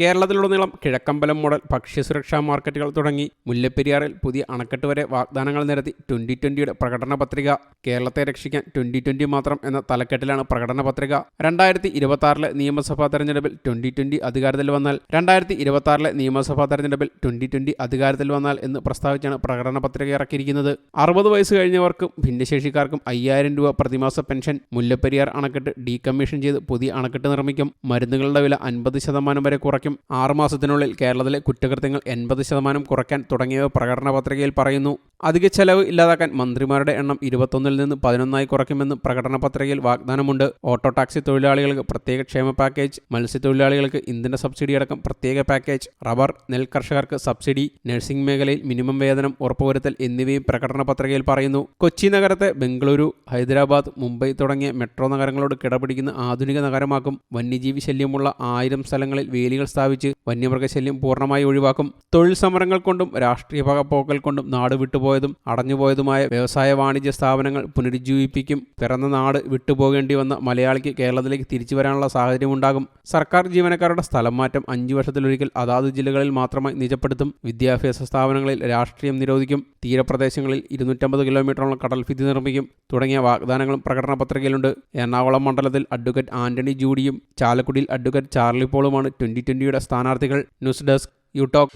കേരളത്തിലുടനീളം കിഴക്കമ്പലം മോഡൽ ഭക്ഷ്യസുരക്ഷാ മാർക്കറ്റുകൾ തുടങ്ങി. മുല്ലപ്പെരിയാറിൽ പുതിയ അണക്കെട്ട് വരെ വാഗ്ദാനങ്ങൾ നിരത്തി ട്വന്റി ട്വന്റിയുടെ പ്രകടന പത്രിക. കേരളത്തെ രക്ഷിക്കാൻ ട്വന്റി ട്വന്റി മാത്രം എന്ന തലക്കെട്ടിലാണ് പ്രകടന പത്രിക. രണ്ടായിരത്തി ഇരുപത്തി ആറിലെ നിയമസഭാ തെരഞ്ഞെടുപ്പിൽ ട്വന്റി ട്വന്റി അധികാരത്തിൽ വന്നാൽ രണ്ടായിരത്തി ഇരുപത്തി ആറിലെ നിയമസഭാ തെരഞ്ഞെടുപ്പിൽ ട്വന്റി ട്വന്റി അധികാരത്തിൽ വന്നാൽ എന്ന് പ്രസ്താവിച്ചാണ് പ്രകടന പത്രിക ഇറക്കിയിരിക്കുന്നത്. അറുപത് വയസ്സ് കഴിഞ്ഞവർക്കും ഭിന്നശേഷിക്കാർക്കും അയ്യായിരം രൂപ പ്രതിമാസ പെൻഷൻ മുല്ലപ്പെരിയാർ അണക്കെട്ട് ഡീകമ്മീഷൻ ചെയ്ത് പുതിയ അണക്കെട്ട് നിർമ്മിക്കും. മരുന്നുകളുടെ വില അൻപത് ശതമാനം വരെ കുറയ്ക്കും. ആറുമാസത്തിനുള്ളിൽ കേരളത്തിലെ കുറ്റകൃത്യങ്ങൾ എൺപത് ശതമാനം കുറയ്ക്കാൻ തുടങ്ങിയവ പ്രകടന പത്രികയിൽ പറയുന്നു. അധിക ചെലവ് ഇല്ലാതാക്കാൻ മന്ത്രിമാരുടെ എണ്ണം ഇരുപത്തൊന്നിൽ നിന്ന് പതിനൊന്നായി കുറയ്ക്കുമെന്ന് പ്രകടന പത്രികയിൽ വാഗ്ദാനമുണ്ട്. ഓട്ടോ ടാക്സി തൊഴിലാളികൾക്ക് പ്രത്യേക ക്ഷേമ പാക്കേജ് മത്സ്യത്തൊഴിലാളികൾക്ക് ഇന്ധന സബ്സിഡി അടക്കം പ്രത്യേക പാക്കേജ് റബ്ബർ നെൽ കർഷകർക്ക് സബ്സിഡി നഴ്സിംഗ് മേഖലയിൽ മിനിമം വേതനം ഉറപ്പുവരുത്തൽ എന്നിവയും പ്രകടന പത്രികയിൽ പറയുന്നു. കൊച്ചി നഗരത്തെ ബംഗളൂരു ഹൈദരാബാദ് മുംബൈ തുടങ്ങിയ മെട്രോ നഗരങ്ങളോട് കിടപിടിക്കുന്ന ആധുനിക നഗരമാക്കും. വന്യജീവി ശല്യമുള്ള ആയിരം സ്ഥലങ്ങളിൽ വേലികൾ സ്ഥാപിച്ച് വന്യമൃഗശല്യം പൂർണമായി ഒഴിവാക്കും. തൊഴിൽ സമരങ്ങൾ കൊണ്ടും രാഷ്ട്രീയ പകപ്പോക്കൽ കൊണ്ടും നാട് വിട്ടുപോയതും അടഞ്ഞുപോയതുമായ വ്യവസായ വാണിജ്യ സ്ഥാപനങ്ങൾ പുനരുജ്ജീവിപ്പിക്കും. പിറന്ന നാട് വിട്ടുപോകേണ്ടി വന്ന മലയാളിക്ക് കേരളത്തിലേക്ക് തിരിച്ചു വരാനുള്ള സാഹചര്യം ഉണ്ടാകും. സർക്കാർ ജീവനക്കാരുടെ സ്ഥലം മാറ്റം അഞ്ചു വർഷത്തിലൊരിക്കൽ അതാത് ജില്ലകളിൽ മാത്രമായി നിജപ്പെടുത്തും. വിദ്യാഭ്യാസ സ്ഥാപനങ്ങളിൽ രാഷ്ട്രീയം നിരോധിക്കും. തീരപ്രദേശങ്ങളിൽ ഇരുന്നൂറ്റമ്പത് കിലോമീറ്ററോളം കടൽഭിത്തി നിർമ്മിക്കും. തുടങ്ങിയ വാഗ്ദാനങ്ങളും പ്രകടന പത്രികയിലുണ്ട്. എറണാകുളം മണ്ഡലത്തിൽ അഡ്വക്കേറ്റ് ആന്റണി ജൂഡിയും ചാലക്കുടിയിൽ അഡ്വക്കേറ്റ് ചാർലി പോളുമാണ് ട്വന്റി ട്വന്റിയുടെ സ്ഥാനാർത്ഥികൾ ന്യൂസ് ഡെസ്ക് യൂടോക്ക്